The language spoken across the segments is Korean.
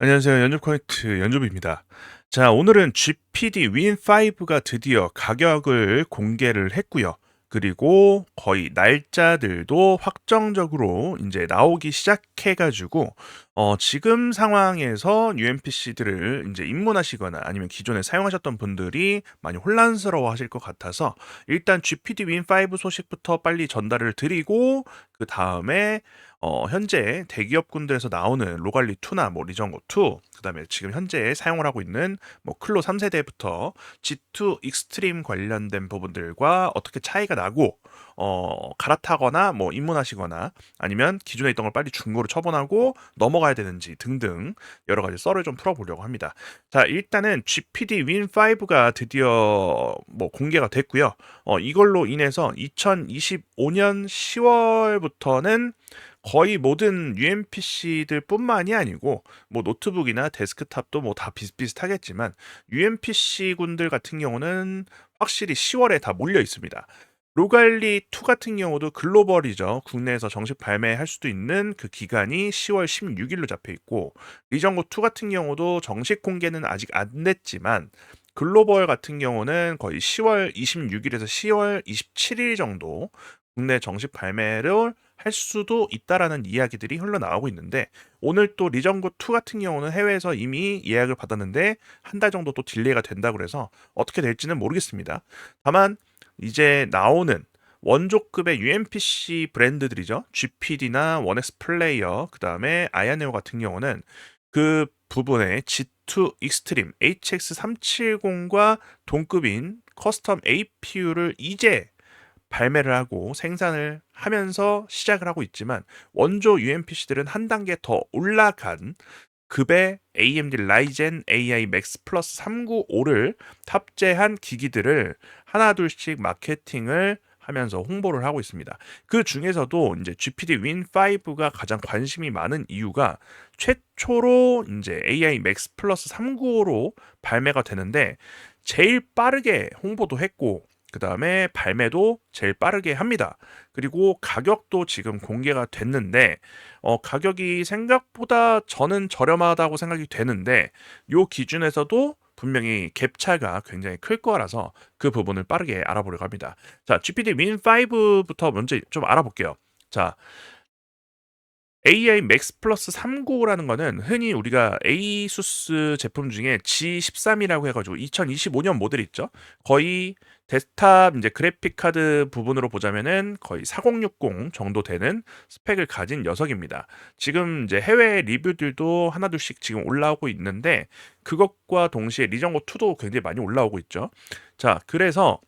안녕하세요. 연줍 커넥트 연줍입니다. 자, 오늘은 GPD 윈5가 드디어 가격을 공개를 했고요. 그리고 거의 날짜들도 확정적으로 이제 나오기 시작해가지고 어, 지금 상황에서 UMPC들을 이제 입문하시거나 아니면 기존에 사용하셨던 분들이 많이 혼란스러워 하실 것 같아서 일단 GPD 윈5 소식부터 빨리 전달을 드리고 그 다음에 어, 현재 대기업 군들에서 나오는 로갈리 2나 뭐 리정고 2, 그다음에 지금 현재 사용을 하고 있는 뭐 클로 3세대부터 G2 익스트림 관련된 부분들과 어떻게 차이가 나고 어, 갈아타거나 뭐 입문하시거나 아니면 기존에 있던 걸 빨리 중고로 처분하고 넘어가야 되는지 등등 여러 가지 썰을 좀 풀어보려고 합니다. 자, 일단은 GPD 윈5가 드디어 뭐 공개가 됐고요. 어, 이걸로 인해서 2025년 10월부터는 거의 모든 UMPC들 뿐만이 아니고 뭐 노트북이나 데스크탑도 뭐 다 비슷비슷하겠지만 UMPC 군들 같은 경우는 확실히 10월에 다 몰려 있습니다. 로갈리 2 같은 경우도 글로벌이죠. 국내에서 정식 발매할 수도 있는 그 기간이 10월 16일로 잡혀 있고 리정고 2 같은 경우도 정식 공개는 아직 안 됐지만 글로벌 같은 경우는 거의 10월 26일에서 10월 27일 정도 국내 정식 발매를 할 수도 있다라는 이야기들이 흘러나오고 있는데 오늘 또 리정고 2 같은 경우는 해외에서 이미 예약을 받았는데 한 달 정도 또 딜레이가 된다고 그래서 어떻게 될지는 모르겠습니다. 다만 이제 나오는 원조급의 UMPC 브랜드들이죠. GPD나 원엑스 플레이어, 그 다음에 아야네오 같은 경우는 그 부분에 G2 익스트림 HX370과 동급인 커스텀 APU를 이제 발매를 하고 생산을 하면서 시작을 하고 있지만 원조 UMPC들은 한 단계 더 올라간 급의 AMD 라이젠 AI Max 플러스 395를 탑재한 기기들을 하나 둘씩 마케팅을 하면서 홍보를 하고 있습니다. 그 중에서도 이제 GPD 윈5가 가장 관심이 많은 이유가 최초로 이제 AI Max 플러스 395로 발매가 되는데 제일 빠르게 홍보도 했고 그 다음에 발매도 제일 빠르게 합니다. 그리고 가격도 지금 공개가 됐는데, 어, 가격이 생각보다 저는 저렴하다고 생각이 되는데, 요 기준에서도 분명히 갭차가 굉장히 클 거라서 그 부분을 빠르게 알아보려고 합니다. 자, GPD 윈5부터 먼저 좀 알아볼게요. 자, AI Max 플러스 395라는 거는 흔히 우리가 ASUS 제품 중에 G13이라고 해가지고 2025년 모델 있죠. 거의 데스크탑 이제 그래픽 카드 부분으로 보자면은 거의 4060 정도 되는 스펙을 가진 녀석입니다. 지금 이제 해외 리뷰들도 하나둘씩 지금 올라오고 있는데 그것과 동시에 리정고 2도 굉장히 많이 올라오고 있죠. 자, 그래서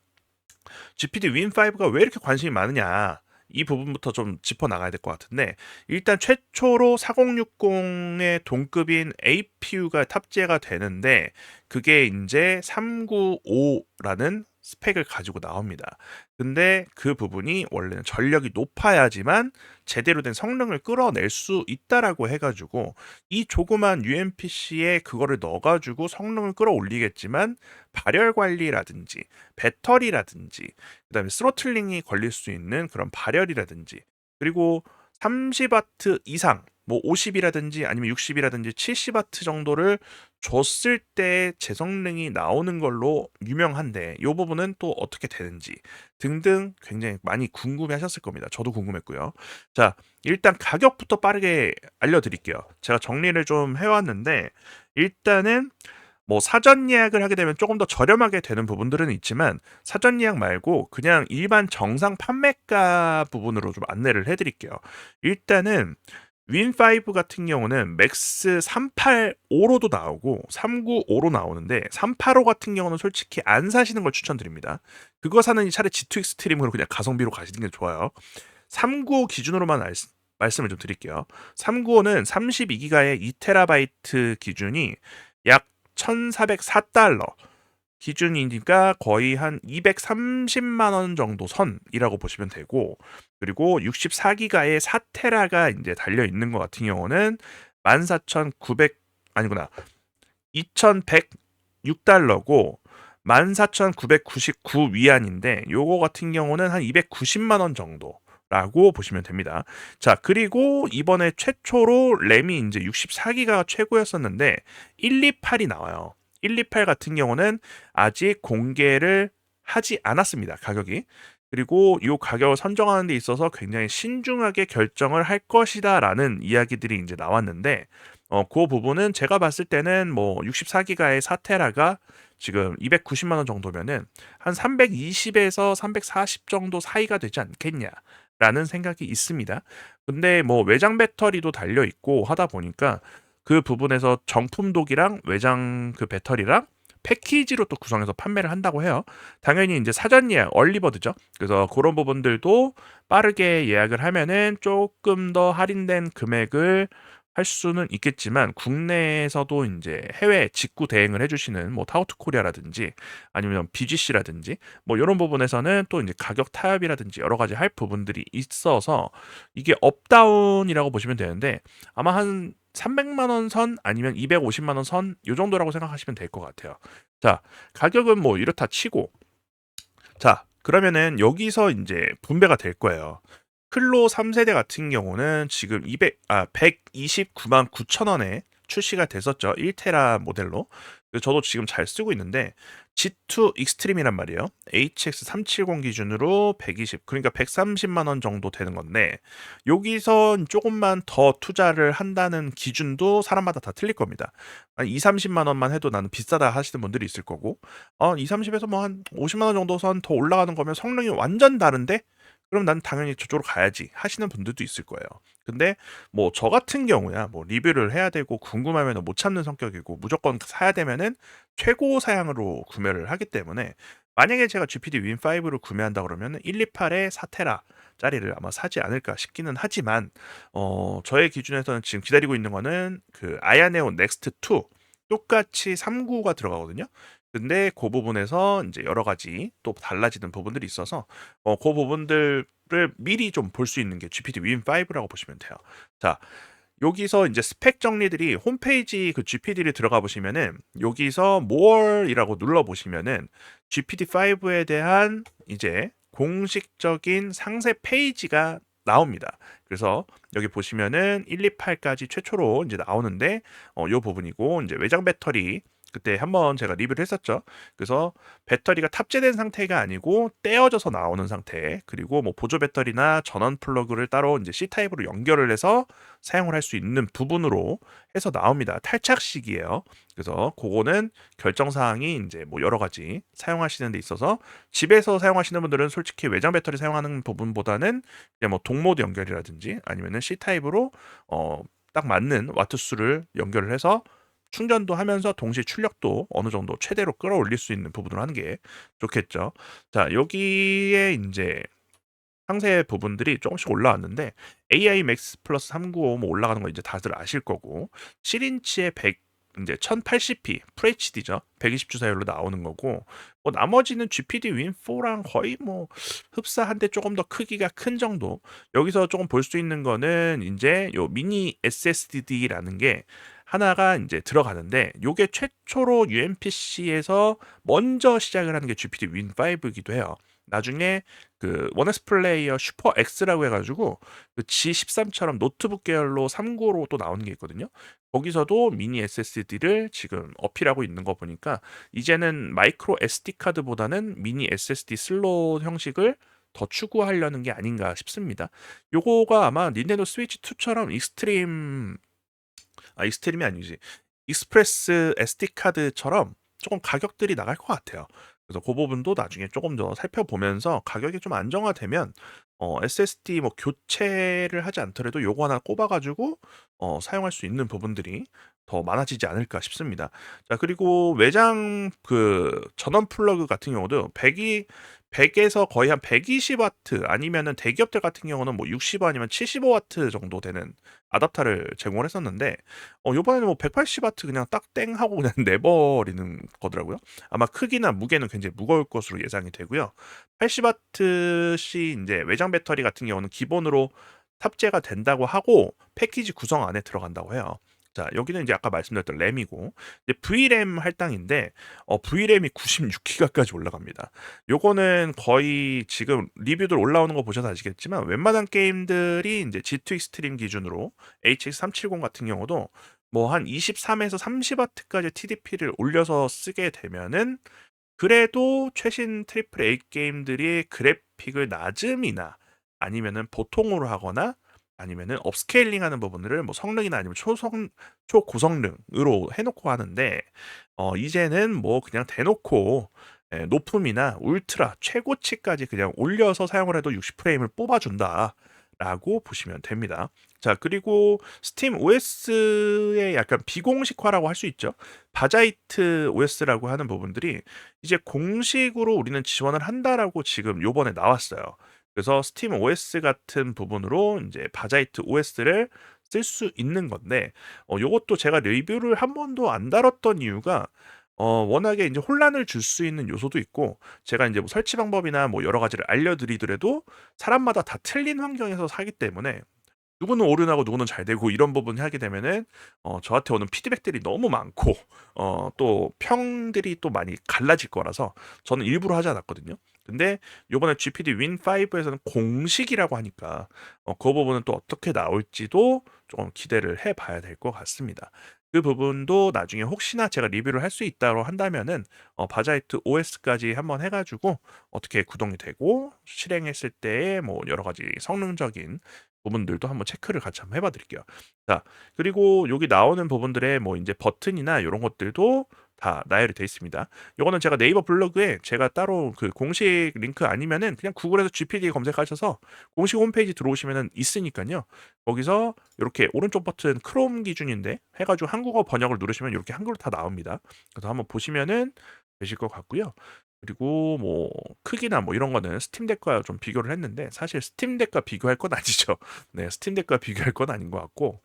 GPD 윈5가 왜 이렇게 관심이 많으냐? 이 부분부터 좀 짚어 나가야 될 것 같은데 일단 최초로 4060의 동급인 APU가 탑재가 되는데 그게 이제 395라는 스펙을 가지고 나옵니다. 근데 그 부분이 원래는 전력이 높아야지만 제대로 된 성능을 끌어낼 수 있다라고 해가지고 이 조그만 UMPC에 그거를 넣어가지고 성능을 끌어올리겠지만 발열 관리라든지 배터리라든지 그다음에 스로틀링이 걸릴 수 있는 그런 발열이라든지 그리고 30와트 이상 뭐 50이라든지 아니면 60이라든지 70와트 정도를 줬을 때 재성능이 나오는 걸로 유명한데 이 부분은 또 어떻게 되는지 등등 굉장히 많이 궁금해 하셨을 겁니다. 저도 궁금했고요. 자, 일단 가격부터 빠르게 알려드릴게요. 제가 정리를 좀 해왔는데 일단은 뭐 사전 예약을 하게 되면 조금 더 저렴하게 되는 부분들은 있지만 사전 예약 말고 그냥 일반 정상 판매가 부분으로 좀 안내를 해드릴게요. 일단은 윈5 같은 경우는 맥스 385로도 나오고 395로 나오는데 385 같은 경우는 솔직히 안 사시는 걸 추천드립니다. 그거 사는 차라리 G2 익스트림으로 그냥 가성비로 가시는 게 좋아요. 395 기준으로만 알, 말씀을 좀 드릴게요. 395는 32기가의 2테라바이트 기준이 약 1,404달러 기준이니까 거의 한 230만 원 정도 선이라고 보시면 되고 그리고 64기가의 4테라가 이제 달려 있는 것 같은 경우는 14,900 아니구나 2,106달러고 14,999 위안인데 요거 같은 경우는 한 290만 원 정도 라고 보시면 됩니다. 자, 그리고 이번에 최초로 램이 이제 64기가 최고였었는데 128이 나와요. 128 같은 경우는 아직 공개를 하지 않았습니다. 가격이. 그리고 이 가격을 선정하는 데 있어서 굉장히 신중하게 결정을 할 것이다라는 이야기들이 이제 나왔는데 어, 그 부분은 제가 봤을 때는 뭐 64기가의 사테라가 지금 290만 원 정도면은 한 320에서 340 정도 사이가 되지 않겠냐 라는 생각이 있습니다. 근데 뭐 외장 배터리도 달려 있고 하다 보니까 그 부분에서 정품 독이랑 외장 그 배터리랑 패키지로 또 구성해서 판매를 한다고 해요. 당연히 이제 사전 예약, 얼리버드죠. 그래서 그런 부분들도 빠르게 예약을 하면은 조금 더 할인된 금액을 할 수는 있겠지만 국내에서도 이제 해외 직구 대행을 해 주시는 뭐 타우트 코리아라든지 아니면 BGC라든지 뭐 이런 부분에서는 또 이제 가격 타협이라든지 여러 가지 할 부분들이 있어서 이게 업다운이라고 보시면 되는데 아마 한 300만 원 선 아니면 250만 원 선 요 정도라고 생각하시면 될 것 같아요. 자, 가격은 뭐 이렇다 치고 자, 그러면은 여기서 이제 분배가 될 거예요. 클로 3세대 같은 경우는 지금 200, 아, 129만 9천 원에 출시가 됐었죠. 1테라 모델로. 저도 지금 잘 쓰고 있는데 G2 익스트림이란 말이에요. HX370 기준으로 120, 그러니까 130만 원 정도 되는 건데 여기서 조금만 더 투자를 한다는 기준도 사람마다 다 틀릴 겁니다. 한 2, 30만 원만 해도 나는 비싸다 하시는 분들이 있을 거고 어, 2, 30에서 뭐 한 50만 원 정도 선 더 올라가는 거면 성능이 완전 다른데 그럼 난 당연히 저쪽으로 가야지 하시는 분들도 있을 거예요. 근데 뭐 저 같은 경우야 뭐 리뷰를 해야 되고 궁금하면 못 참는 성격이고 무조건 사야 되면은 최고 사양으로 구매를 하기 때문에 만약에 제가 GPD 윈 5를 구매한다 그러면 128에 4테라 짜리를 아마 사지 않을까 싶기는 하지만 어 저의 기준에서는 지금 기다리고 있는 거는 그 아야네온 넥스트 2 똑같이 39가 들어가거든요. 근데 그 부분에서 이제 여러 가지 또 달라지는 부분들이 있어서 어, 그 부분들을 미리 좀 볼 수 있는 게 GPT Win 5라고 보시면 돼요. 자, 여기서 이제 스펙 정리들이 홈페이지 그 GPD를 들어가 보시면은 여기서 more이라고 눌러 보시면은 GPT-5에 대한 이제 공식적인 상세 페이지가 나옵니다. 그래서 여기 보시면은 128까지 최초로 이제 나오는데 어, 요 부분이고 이제 외장 배터리 그때 한번 제가 리뷰를 했었죠. 그래서 배터리가 탑재된 상태가 아니고 떼어져서 나오는 상태. 그리고 뭐 보조 배터리나 전원 플러그를 따로 이제 C 타입으로 연결을 해서 사용을 할 수 있는 부분으로 해서 나옵니다. 탈착식이에요. 그래서 그거는 결정 사항이 이제 뭐 여러 가지 사용하시는 데 있어서 집에서 사용하시는 분들은 솔직히 외장 배터리 사용하는 부분보다는 그냥 뭐 동모드 연결이라든지 아니면은 C 타입으로 어 딱 맞는 와트 수를 연결을 해서 충전도 하면서 동시에 출력도 어느 정도 최대로 끌어올릴 수 있는 부분을 하는 게 좋겠죠. 자, 여기에 인제 상세 부분들이 조금씩 올라왔는데 AI Max 플러스 395 뭐 올라가는 거 이제 다들 아실 거고 7인치에 100 인제 1080p FHD죠. 120 주사율로 나오는 거고 뭐 나머지는 GPD Win4랑 거의 뭐 흡사한데 조금 더 크기가 큰 정도. 여기서 조금 볼 수 있는 거는 인제 요 미니 SSD라는 게 하나가 이제 들어가는데 요게 최초로 UMPC에서 먼저 시작을 하는 게 GPT Win 5이기도 해요. 나중에 그 원엑스 플레이어 슈퍼 X라고 해가지고 그 G13처럼 노트북 계열로 395로 또 나오는 게 있거든요. 거기서도 미니 SSD를 지금 어필하고 있는 거 보니까 이제는 마이크로 SD 카드보다는 미니 SSD 슬롯 형식을 더 추구하려는 게 아닌가 싶습니다. 요거가 아마 닌텐도 스위치 2처럼 익스트림 아 익스트림이 아니지. 익스프레스 SD 카드처럼 조금 가격들이 나갈 것 같아요. 그래서 그 부분도 나중에 조금 더 살펴보면서 가격이 좀 안정화되면 어 SSD 뭐 교체를 하지 않더라도 요거 하나 꼽아 가지고 어 사용할 수 있는 부분들이 더 많아지지 않을까 싶습니다. 자 그리고 외장 그 전원 플러그 같은 경우도 100이 100에서 거의 한 120W 아니면은 대기업들 같은 경우는 뭐65 아니면 75W 정도 되는 아답터를 제공을 했었는데 어 요번에는 뭐 180W 그냥 딱 땡 하고 그냥 내버리는 거더라고요. 아마 크기나 무게는 굉장히 무거울 것으로 예상이 되고요. 80W씩 인제 외장 배터리 같은 경우는 기본으로 탑재가 된다고 하고 패키지 구성 안에 들어간다고 해요. 자, 여기는 이제 아까 말씀드렸던 램이고 이제 VRAM 할당인데 어, VRAM이 96기가까지 올라갑니다. 요거는 거의 지금 리뷰들 올라오는 거 보셔서 아시겠지만 웬만한 게임들이 이제 G2 익스트림 기준으로 HX370 같은 경우도 뭐 한 23에서 30W까지 TDP를 올려서 쓰게 되면은 그래도 최신 트리플 A 게임들이 그래픽을 낮음이나 아니면은 보통으로 하거나 아니면은 업스케일링 하는 부분들을 뭐 성능이나 아니면 초성 초고성능으로 해 놓고 하는데 어 이제는 뭐 그냥 대놓고 예, 높음이나 울트라 최고치까지 그냥 올려서 사용을 해도 60 프레임을 뽑아 준다라고 보시면 됩니다. 자, 그리고 스팀 OS의 약간 비공식화라고 할 수 있죠. 바자이트 OS라고 하는 부분들이 이제 공식으로 우리는 지원을 한다라고 지금 요번에 나왔어요. 그래서 스팀 OS 같은 부분으로 이제 바자이트 OS를 쓸 수 있는 건데 어 요것도 제가 리뷰를 한 번도 안 다뤘던 이유가 어 워낙에 이제 혼란을 줄 수 있는 요소도 있고 제가 이제 뭐 설치 방법이나 뭐 여러 가지를 알려드리더라도 사람마다 다 틀린 환경에서 사기 때문에 누구는 오류나고 누구는 잘 되고 이런 부분 하게 되면은 어 저한테 오는 피드백들이 너무 많고 어 또 평들이 또 많이 갈라질 거라서 저는 일부러 하지 않았거든요. 근데 요번에 GPD 윈5에서는 공식이라고 하니까 어, 그 부분은 또 어떻게 나올지도 조금 기대를 해봐야 될 것 같습니다. 그 부분도 나중에 혹시나 제가 리뷰를 할 수 있다고 한다면은 어, 바자이트 OS까지 한번 해가지고 어떻게 구동이 되고 실행했을 때의 뭐 여러 가지 성능적인 부분들도 한번 체크를 같이 한번 해봐 드릴게요. 자, 그리고 여기 나오는 부분들의 뭐 이제 버튼이나 이런 것들도 다 나열이 되어 있습니다. 이거는 제가 네이버 블로그에 제가 따로 그 공식 링크 아니면은 그냥 구글에서 GPD 검색하셔서 공식 홈페이지 들어오시면은 있으니까요. 거기서 이렇게 오른쪽 버튼 크롬 기준인데 해가지고 한국어 번역을 누르시면 이렇게 한글로 다 나옵니다. 그래서 한번 보시면은 되실 것 같고요. 그리고 뭐 크기나 뭐 이런 거는 스팀덱과 좀 비교를 했는데 사실 스팀덱과 비교할 건 아니죠. 네, 스팀덱과 비교할 건 아닌 것 같고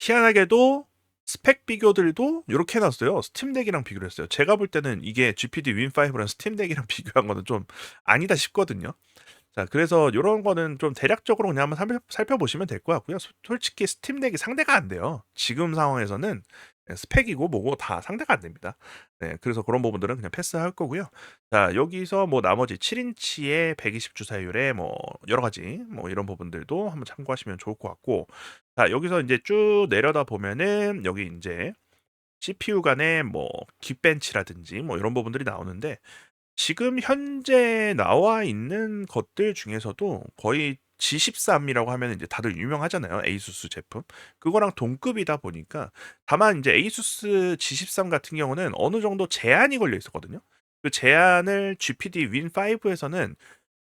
희한하게도 스펙 비교들도 이렇게 해놨어요. 스팀덱이랑 비교를 했어요. 제가 볼 때는 이게 GPD 윈5랑 스팀덱이랑 비교한 거는 좀 아니다 싶거든요. 자, 그래서 이런 거는 좀 대략적으로 그냥 한번 살펴보시면 될 것 같고요. 솔직히 스팀덱이 상대가 안 돼요. 지금 상황에서는 네, 스펙이고 뭐고 다 상대가 안 됩니다. 네, 그래서 그런 부분들은 그냥 패스할 거고요. 자, 여기서 뭐 나머지 7인치의 120 주사율에 뭐 여러 가지 뭐 이런 부분들도 한번 참고하시면 좋을 것 같고, 자, 여기서 이제 쭉 내려다 보면은 여기 이제 CPU 간의 뭐 긱벤치라든지 뭐 이런 부분들이 나오는데 지금 현재 나와 있는 것들 중에서도 거의 G13이라고 하면 이제 다들 유명하잖아요. 에이수스 제품. 그거랑 동급이다 보니까 다만 이제 에이수스 G13 같은 경우는 어느 정도 제한이 걸려 있었거든요. 그 제한을 GPD 윈5에서는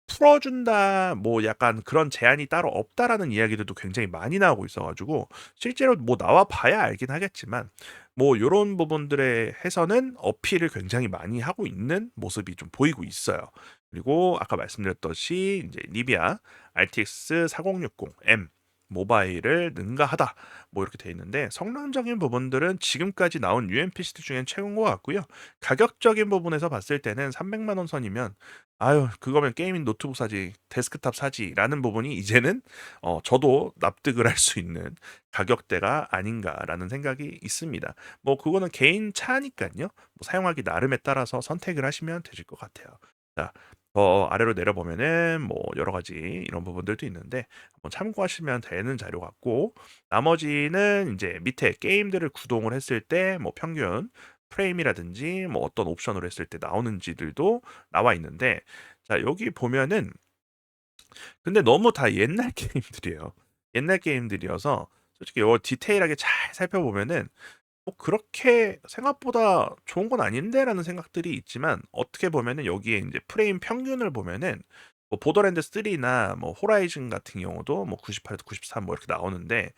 풀어준다, 뭐 약간 그런 제한이 따로 없다라는 이야기들도 굉장히 많이 나오고 있어가지고 실제로 뭐 나와 봐야 알긴 하겠지만 뭐 요런 부분들에 해서는 어필을 굉장히 많이 하고 있는 모습이 좀 보이고 있어요. 그리고 아까 말씀드렸듯이 이제 리비아 RTX 4060M 모바일을 능가하다 뭐 이렇게 돼 있는데 성능적인 부분들은 지금까지 나온 UMPC들 중엔 최고인 것 같고요. 가격적인 부분에서 봤을 때는 300만 원 선이면 아유 그거면 게이밍 노트북 사지 데스크탑 사지라는 부분이 이제는 어, 저도 납득을 할 수 있는 가격대가 아닌가라는 생각이 있습니다. 뭐 그거는 개인 차니까요. 뭐 사용하기 나름에 따라서 선택을 하시면 되실 것 같아요. 자, 더 아래로 내려보면은 뭐 여러 가지 이런 부분들도 있는데 한번 참고하시면 되는 자료 같고 나머지는 이제 밑에 게임들을 구동을 했을 때 뭐 평균 프레임이라든지 뭐 어떤 옵션으로 했을 때 나오는지들도 나와 있는데 자 여기 보면은 근데 너무 다 옛날 게임들이에요. 옛날 게임들이어서 솔직히 이걸 디테일하게 잘 살펴보면은 뭐 그렇게 생각보다 좋은 건 아닌데라는 생각들이 있지만 어떻게 보면은 여기에 이제 프레임 평균을 보면은 뭐 보더랜드 3나 뭐 호라이즌 같은 경우도 뭐 98에서 93 뭐 이렇게 나오는데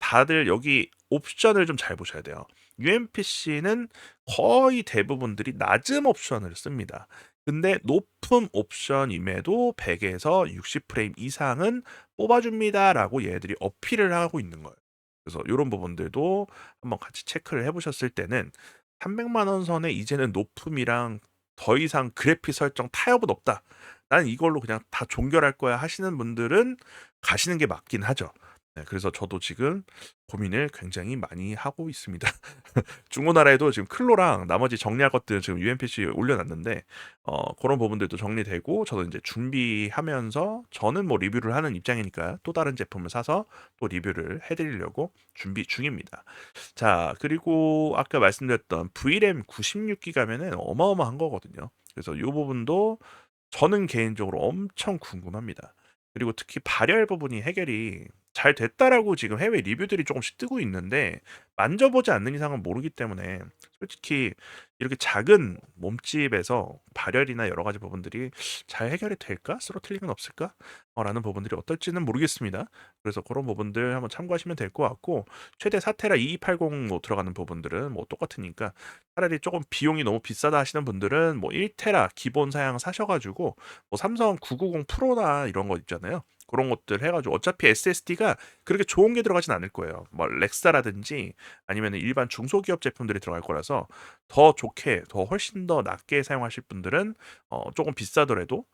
다들 여기 옵션을 좀 잘 보셔야 돼요. UMPC는 거의 대부분들이 낮은 옵션을 씁니다. 근데 높은 옵션임에도 100 에서 60 프레임 이상은 뽑아 줍니다라고 얘들이 어필을 하고 있는 거예요. 그래서 이런 부분들도 한번 같이 체크를 해 보셨을 때는 300만 원 선에 이제는 높음이랑 더 이상 그래픽 설정 타협은 없다. 나는 이걸로 그냥 다 종결할 거야 하시는 분들은 가시는 게 맞긴 하죠. 네, 그래서 저도 지금 고민을 굉장히 많이 하고 있습니다. 중고나라에도 지금 클로랑 나머지 정리할 것들 지금 UMPC 올려놨는데 어, 그런 부분들도 정리되고 저도 이제 준비하면서 저는 뭐 리뷰를 하는 입장이니까 또 다른 제품을 사서 또 리뷰를 해드리려고 준비 중입니다. 자 그리고 아까 말씀드렸던 VRAM 96기 가면은 어마어마한 거거든요. 그래서 이 부분도 저는 개인적으로 엄청 궁금합니다. 그리고 특히 발열 부분이 해결이 잘 됐다라고 지금 해외 리뷰들이 조금씩 뜨고 있는데 만져보지 않는 이상은 모르기 때문에 솔직히 이렇게 작은 몸집에서 발열이나 여러 가지 부분들이 잘 해결이 될까? 스로틀링은 없을까? 어, 라는 부분들이 어떨지는 모르겠습니다. 그래서 그런 부분들 한번 참고하시면 될 것 같고 최대 4테라 2280 뭐 들어가는 부분들은 뭐 똑같으니까 차라리 조금 비용이 너무 비싸다 하시는 분들은 뭐 1테라 기본 사양 사셔가지고 뭐 삼성 990 프로나 이런 거 있잖아요. 그런 것들 해가지고 어차피 SSD가 그렇게 좋은 게 들어가진 않을 거예요. 뭐 렉사라든지 아니면 일반 중소기업 제품들이 들어갈 거라서 더 좋게 더 훨씬 더 낮게 사용하실 분들은 어, 조금 비싸더라도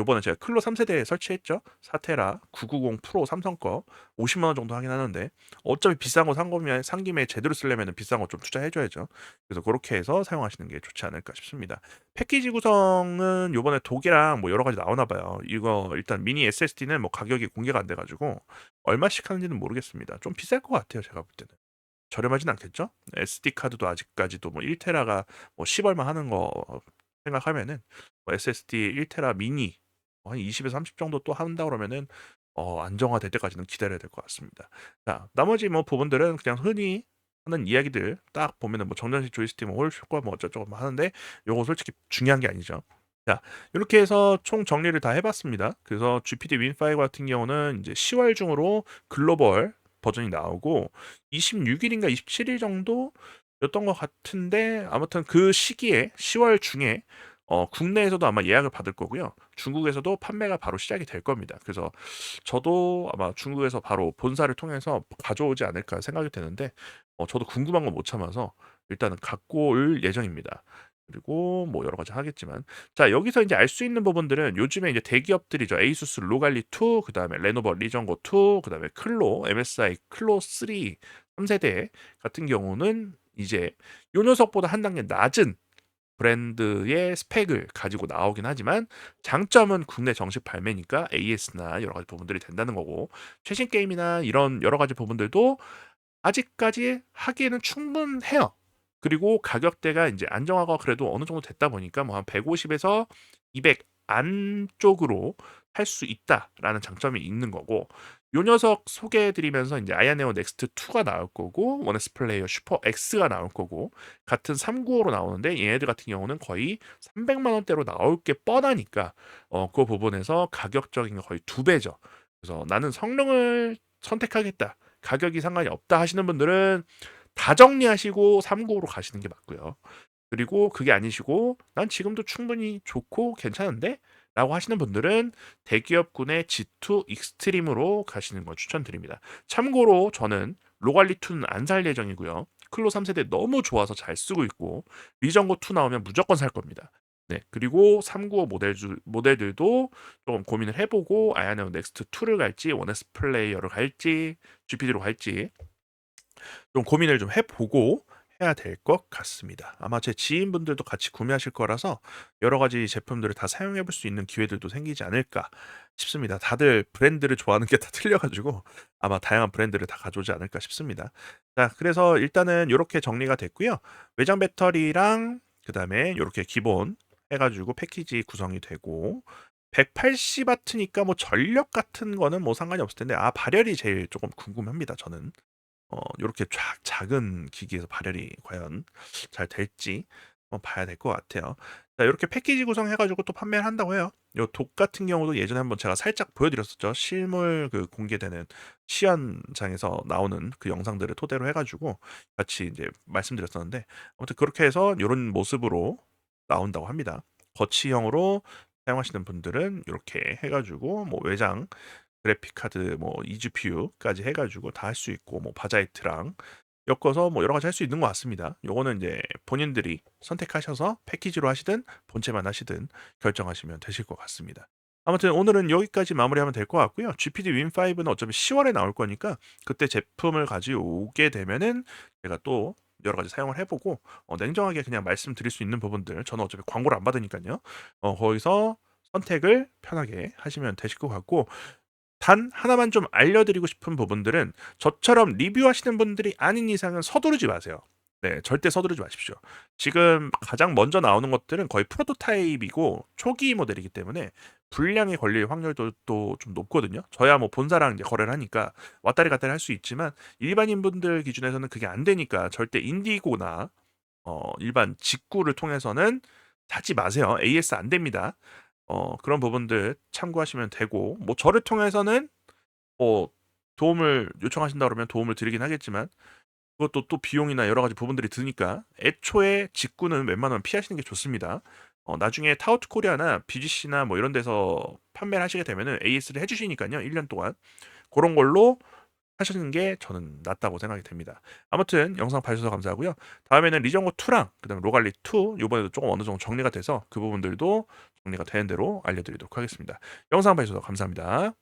요번에 제가 클로 3세대에 설치했죠. 4테라 990 프로 삼성 거 50만 원 정도 하긴 하는데 어차피 비싼 거 산 거면 산 김에 제대로 쓰려면 비싼 거 좀 투자해 줘야죠. 그래서 그렇게 해서 사용하시는 게 좋지 않을까 싶습니다. 패키지 구성은 요번에 독일랑 뭐 여러 가지 나오나 봐요. 이거 일단 미니 SSD는 뭐 가격이 공개가 안 돼 가지고 얼마씩 하는지는 모르겠습니다. 좀 비쌀 것 같아요, 제가 볼 때는. 저렴하진 않겠죠? SD 카드도 아직까지도 뭐 1테라가 뭐 10 얼마 하는 거 생각하면은 뭐 SSD 1테라 미니 한 20에서 30 정도 또 한다 그러면은 어, 안정화될 때까지는 기다려야 될 것 같습니다. 자, 나머지 뭐 부분들은 그냥 흔히 하는 이야기들 딱 보면은 뭐 정전식 조이스틱 뭐 홀쇼과 뭐 어쩌고저쩌고 뭐 하는데 요거 솔직히 중요한 게 아니죠. 자, 이렇게 해서 총 정리를 다 해봤습니다. 그래서 GPD 윈5 같은 경우는 이제 10월 중으로 글로벌 버전이 나오고 26일인가 27일 정도였던 것 같은데 아무튼 그 시기에 10월 중에 어, 국내에서도 아마 예약을 받을 거고요. 중국에서도 판매가 바로 시작이 될 겁니다. 그래서 저도 아마 중국에서 바로 본사를 통해서 가져오지 않을까 생각이 되는데 어, 저도 궁금한 건 못 참아서 일단은 갖고 올 예정입니다. 그리고 뭐 여러 가지 하겠지만 자 여기서 이제 알 수 있는 부분들은 요즘에 이제 대기업들이죠 에이수스 로갈리 2 그다음에 레노버 리전고 2 그다음에 클로 MSI 클로 3 3세대 같은 경우는 이제 요 녀석보다 한 단계 낮은 브랜드의 스펙을 가지고 나오긴 하지만 장점은 국내 정식 발매니까 AS나 여러 가지 부분들이 된다는 거고 최신 게임이나 이런 여러 가지 부분들도 아직까지 하기에는 충분해요. 그리고 가격대가 이제 안정화가 그래도 어느 정도 됐다 보니까 뭐 한 150에서 200 안쪽으로 할 수 있다라는 장점이 있는 거고 요 녀석 소개해드리면서 이제 아야네오 넥스트 2가 나올 거고 원에스 플레이어 슈퍼 X가 나올 거고 같은 395로 나오는데 얘네들 같은 경우는 거의 300만 원대로 나올 게 뻔하니까 어, 그 부분에서 가격적인 게 거의 두 배죠. 그래서 나는 성능을 선택하겠다. 가격이 상관이 없다 하시는 분들은 다 정리하시고 395로 가시는 게 맞고요. 그리고 그게 아니시고 난 지금도 충분히 좋고 괜찮은데 라고 하시는 분들은 대기업군의 G2 익스트림으로 가시는 걸 추천드립니다. 참고로 저는 로갈리2는 안 살 예정이고요. 클로 3세대 너무 좋아서 잘 쓰고 있고 리전고 2 나오면 무조건 살 겁니다. 네, 그리고 395 모델 모델들도 조금 고민을 해보고 아야네오 넥스트 2를 갈지 원에스 플레이어를 갈지 GPD로 갈지 좀 고민을 좀 해보고 해야 될 것 같습니다. 아마 제 지인분들도 같이 구매하실 거라서 여러 가지 제품들을 다 사용해 볼 수 있는 기회들도 생기지 않을까 싶습니다. 다들 브랜드를 좋아하는 게 다 틀려가지고 아마 다양한 브랜드를 다 가져오지 않을까 싶습니다. 자, 그래서 일단은 이렇게 정리가 됐고요. 외장 배터리랑 그 다음에 이렇게 기본 해가지고 패키지 구성이 되고 180와트니까 뭐 전력 같은 거는 뭐 상관이 없을 텐데 아 발열이 제일 조금 궁금합니다. 저는 어, 요렇게 쫙 작은 기기에서 발열이 과연 잘 될지 한번 봐야 될 것 같아요. 자, 이렇게 패키지 구성해가지고 또 판매를 한다고 해요. 요 독 같은 경우도 예전에 한번 제가 살짝 보여드렸었죠. 실물 그 공개되는 시연장에서 나오는 그 영상들을 토대로 해가지고 같이 이제 말씀드렸었는데 아무튼 그렇게 해서 이런 모습으로 나온다고 합니다. 거치형으로 사용하시는 분들은 이렇게 해가지고 뭐 외장 그래픽 카드 뭐 eGPU까지 해 가지고 다 할 수 있고 뭐 바자이트랑 엮어서 뭐 여러 가지 할 수 있는 것 같습니다. 요거는 이제 본인들이 선택하셔서 패키지로 하시든 본체만 하시든 결정하시면 되실 것 같습니다. 아무튼 오늘은 여기까지 마무리하면 될 것 같고요. GPD 윈5는 어차피 10월에 나올 거니까 그때 제품을 가져오게 되면은 제가 또 여러 가지 사용을 해보고 어, 냉정하게 그냥 말씀드릴 수 있는 부분들 저는 어차피 광고를 안 받으니까요. 어, 거기서 선택을 편하게 하시면 되실 것 같고 단 하나만 좀 알려드리고 싶은 부분들은 저처럼 리뷰하시는 분들이 아닌 이상은 서두르지 마세요. 네, 절대 서두르지 마십시오. 지금 가장 먼저 나오는 것들은 거의 프로토타입이고 초기 모델이기 때문에 불량에 걸릴 확률도 또 좀 높거든요. 저야 뭐 본사랑 이제 거래를 하니까 왔다리 갔다리 할 수 있지만 일반인 분들 기준에서는 그게 안 되니까 절대 인디고나 어, 일반 직구를 통해서는 사지 마세요. AS 안 됩니다. 어, 그런 부분들 참고하시면 되고 뭐 저를 통해서는 뭐 도움을 요청하신다 그러면 도움을 드리긴 하겠지만 그것도 또 비용이나 여러 가지 부분들이 드니까 애초에 직구는 웬만하면 피하시는 게 좋습니다. 어, 나중에 타우트 코리아나 BGC나 뭐 이런 데서 판매를 하시게 되면은 AS를 해주시니까요. 1년 동안 그런 걸로 하시는 게 저는 낫다고 생각이 됩니다. 아무튼 영상 봐주셔서 감사하고요. 다음에는 리정고 2랑 그다음에 로갈리 2 이번에도 조금 어느 정도 정리가 돼서 그 부분들도 정리가 되는 대로 알려드리도록 하겠습니다. 영상 봐주셔서 감사합니다.